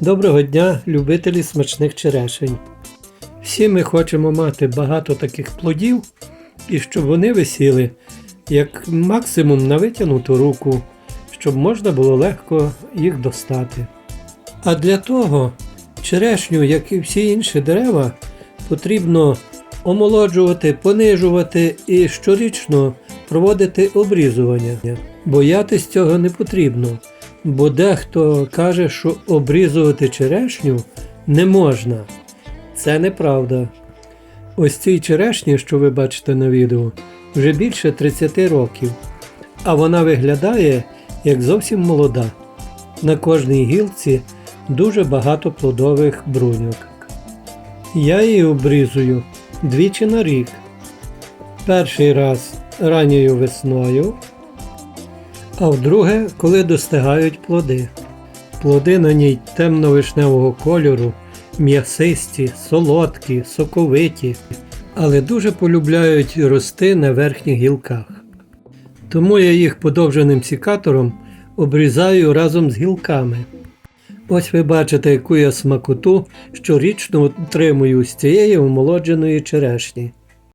Доброго дня, любителі смачних черешень. Всі ми хочемо мати багато таких плодів і щоб вони висіли як максимум на витягнуту руку, щоб можна було легко їх достати. А для того черешню, як і всі інші дерева, потрібно омолоджувати, понижувати і щорічно проводити обрізування. Боятись цього не потрібно, бо дехто каже, що обрізувати черешню не можна. Це неправда. Ось цій черешні, що ви бачите на відео, вже більше 30 років, а вона виглядає як зовсім молода. На кожній гілці дуже багато плодових бруньок. Я її обрізую двічі на рік. Перший раз ранньою весною, а вдруге, коли достигають плоди. Плоди на ній темно-вишневого кольору, м'ясисті, солодкі, соковиті, але дуже полюбляють рости на верхніх гілках. Тому я їх подовженим сікатором обрізаю разом з гілками. Ось ви бачите, яку я смакоту щорічно отримую з цієї омолодженої черешні.